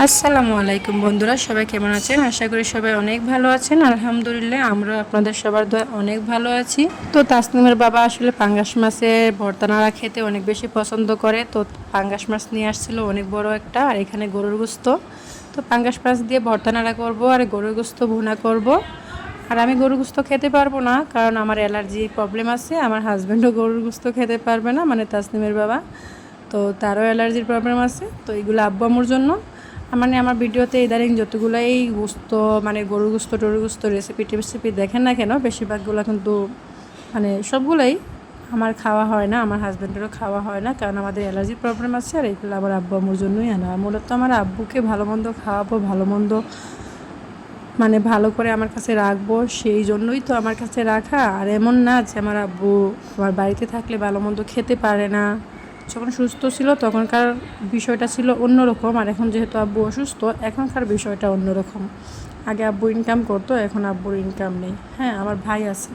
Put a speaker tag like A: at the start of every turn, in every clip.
A: আসসালামু আলাইকুম বন্ধুরা, সবাই কেমন আছেন? আশা করি সবাই অনেক ভালো আছেন। আলহামদুলিল্লাহ আমরা আপনাদের সবার দোয়া অনেক ভালো আছি। তো তাসনিমের বাবা আসলে পাঙ্গাস মাছের ভর্তা নাড়া খেতে অনেক বেশি পছন্দ করে। তো পাঙ্গাস মাছ নিয়ে আসছিল অনেক বড় একটা, আর এখানে গরুর গোস্ত। তো পাঙ্গাস মাছ দিয়ে ভর্তা নাড়া করব, আর গরুর গোস্ত ভুনা করব। আর আমি গরুর গোস্ত খেতে পারব না, কারণ আমার অ্যালার্জি প্রবলেম আছে। আমার হাজব্যান্ডও গরুর গোস্ত খেতে পারবে না মানে তাসনিমের বাবা। তো তারও অ্যালার্জির প্রবলেম আছে। তো এগুলো আব্বু আম্মুর জন্য। মানে আমার ভিডিওতে ইদারিং যতগুলো এই গুস্ত মানে গরুর গুস্ত, টরুর গুস্ত রেসিপি টেসিপি দেখেন না কেন, বেশিরভাগগুলো কিন্তু মানে সবগুলোই আমার খাওয়া হয় না, আমার হাজব্যান্ডেরও খাওয়া হয় না, কারণ আমাদের অ্যালার্জির প্রবলেম আছে আর এগুলো আমার আব্বু আম্মুর জন্যই আনা। মূলত আমার আব্বুকে ভালো মন্দ খাওয়াবো ভালো মন্দ মানে ভালো করে আমার কাছে রাখব, সেই জন্যই তো আমার কাছে রাখা। আর এমন না যে আমার আব্বু আমার বাড়িতে থাকলে ভালো মন্দ খেতে পারে না। যখন সুস্থ ছিল, তখনকার বিষয়টা ছিল অন্যরকম। আর এখন যেহেতু আব্বু অসুস্থ, এখনকার বিষয়টা অন্যরকম। আগে আব্বু ইনকাম করতো, এখন আব্বুর ইনকাম নেই। হ্যাঁ আমার ভাই আছে।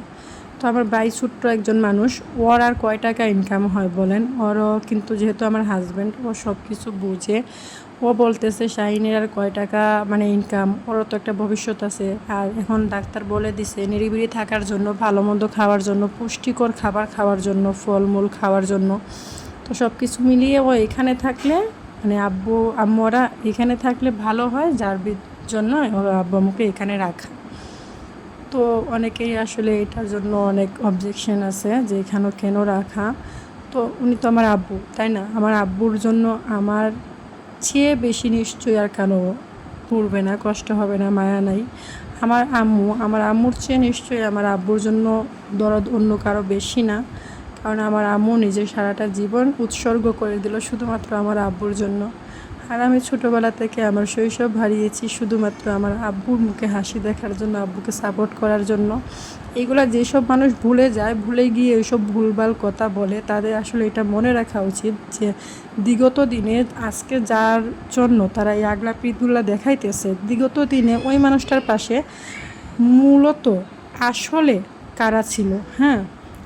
A: তো আমার ভাই ছোট্ট একজন মানুষ, ওর আর কয় টাকা ইনকাম হয় বলেন? ওরও কিন্তু যেহেতু আমার হাজব্যান্ড ও সব কিছু বুঝে। ও বলতেছে, শাহিনের আর কয় টাকা মানে ইনকাম ওরও তো একটা ভবিষ্যৎ আছে। আর এখন ডাক্তার বলে দিছে, নিরিবিলি থাকার জন্য, ভালো মন্দ খাওয়ার জন্য, পুষ্টিকর খাবার খাওয়ার জন্য, ফলমূল খাওয়ার জন্য। তো সব কিছু মিলিয়ে ও এখানে থাকলে মানে আব্বু, আম্মুরা এখানে থাকলে ভালো হয়, যার জন্য আব্বু আম্মুকে এখানে রাখা। তো অনেকেই আসলে এটার জন্য অনেক অবজেকশন আছে যে এখানে কেন রাখা? তো উনি তো আমার আব্বু, তাই না? আমার আব্বুর জন্য আমার চেয়ে বেশি নিশ্চয়ই আর কেন পড়বে না, কষ্ট হবে না, মায়া নাই। আমার আম্মু, আমার আম্মুর চেয়ে নিশ্চয়ই আমার আব্বুর জন্য দরদ অন্য কারও বেশি না। কারণ আমার আম্মু নিজের সারাটা জীবন উৎসর্গ করে দিল শুধুমাত্র আমার আব্বুর জন্য। আর আমি ছোটোবেলা থেকে আমার শৈশব হারিয়েছি শুধুমাত্র আমার আব্বুর মুখে হাসি দেখার জন্য, আব্বুকে সাপোর্ট করার জন্য। এইগুলা যেসব মানুষ ভুলে যায়, ভুলে গিয়ে এইসব ভুলভাল কথা বলে, তাদের আসলে এটা মনে রাখা উচিত যে বিগত দিনে আজকে যার জন্য তারা এই আগলা পিঠগুলা দেখাইতেছে, বিগত দিনে ওই মানুষটার পাশে মূলত আসলে কারা ছিল হ্যাঁ?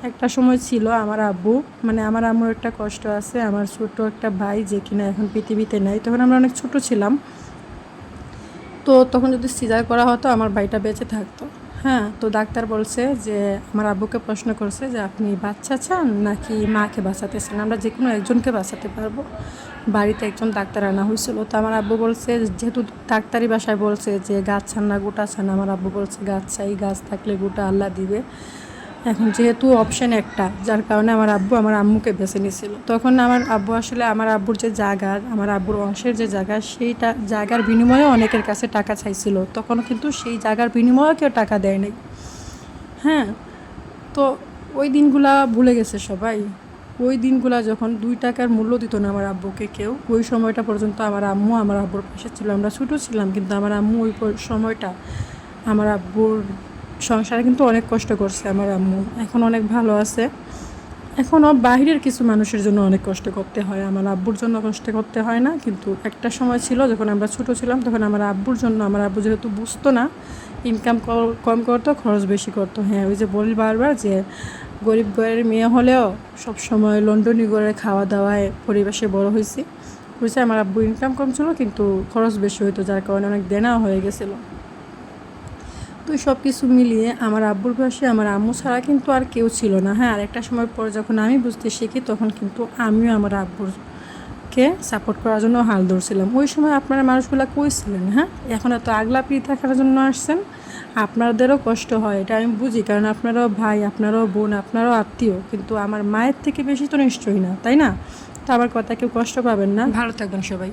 A: একটা সময় ছিল আমার আব্বু মানে আমার আম্মুর একটা কষ্ট আছে, আমার ছোট একটা ভাই যে কিনা এখন পৃথিবীতে নাই। তখন আমরা অনেক ছোট ছিলাম। তো তখন যদি সিজার করা হতো, আমার ভাইটা বেঁচে থাকতো। হ্যাঁ তো ডাক্তার বলছে যে, আমার আব্বুকে প্রশ্ন করছে যে, আপনি বাচ্চা চান নাকি মাকে বাঁচাতে চান? আমরা যে কোনো একজনকে বাঁচাতে পারব। বাড়িতে একজন ডাক্তার আনা হয়েছিল। তো আমার আব্বু বলছে, যেহেতু ডাক্তারি বাসায় বলছে যে, গাছ ছান না, গোটা ছান আমার আব্বু বলছে, গাছ চাই, গাছ থাকলে গোটা আল্লাহ দিবে। এখন যেহেতু অপশন একটা, যার কারণে আমার আব্বু আমার আম্মুকে বেছে নিয়েছিল। তখন আমার আব্বু আসলে আমার আব্বুর যে জায়গা, আমার আব্বুর অংশের যে জায়গা, সেইটা, জায়গার বিনিময়ে অনেকের কাছে টাকা চাইছিল। তখন কিন্তু সেই জায়গার বিনিময়েও কেউ টাকা দেয় নাই। হ্যাঁ তো ওই দিনগুলা ভুলে গেছে সবাই। ওই দিনগুলা যখন দুই টাকার মূল্য দিত না আমার আব্বুকে কেউ, ওই সময়টা পর্যন্ত আমার আম্মু আমার আব্বুর পাশে ছিল। আমরা ছোটো ছিলাম, কিন্তু আমার আম্মু ওই সময়টা আমার আব্বুর সংসারে কিন্তু অনেক কষ্ট করছে আমার আম্মু। এখন অনেক ভালো আছে। এখনও বাইরের কিছু মানুষের জন্য অনেক কষ্ট করতে হয়। আমার আব্বুর জন্য কষ্ট করতে হয় না, কিন্তু একটা সময় ছিল যখন আমরা ছোট ছিলাম, তখন আমার আব্বুর জন্য, আমার আব্বু যেহেতু বুঝতো না ইনকাম কম করতো, খরচ বেশি করতো। হ্যাঁ ওই যে বলি বারবার যে গরিব ঘরের মেয়ে হলেও সব সময় লন্ডনি করে খাওয়া দাওয়ায় পরিবেশে বড় হয়েছি। বুঝছে আমার আব্বু ইনকাম কম ছিল, কিন্তু খরচ বেশি হইতো, যার কারণে অনেক দেনা হয়ে গেছিল। তো সব কিছু মিলিয়ে আমার আব্বুর পাশে আমার আম্মু ছাড়া কিন্তু আর কেউ ছিল না। হ্যাঁ আর একটা সময় পর যখন আমি বুঝতে শিখি, তখন কিন্তু আমিও আমার আব্বুরকে সাপোর্ট করার জন্য হাল ধরছিলাম। ওই সময় আপনারা মানুষগুলো কইছিলেন হ্যাঁ? এখন এত আগলা পিড়ি থাকার জন্য আসছেন, আপনাদেরও কষ্ট হয়, এটা আমি বুঝি। কারণ আপনারাও ভাই, আপনারাও বোন, আপনারাও আত্মীয়, কিন্তু আমার মায়ের থেকে বেশি তো নিশ্চয়ই না, তাই না? তো আমার কথা কেউ কষ্ট পাবেন না। ভালো থাকবেন সবাই।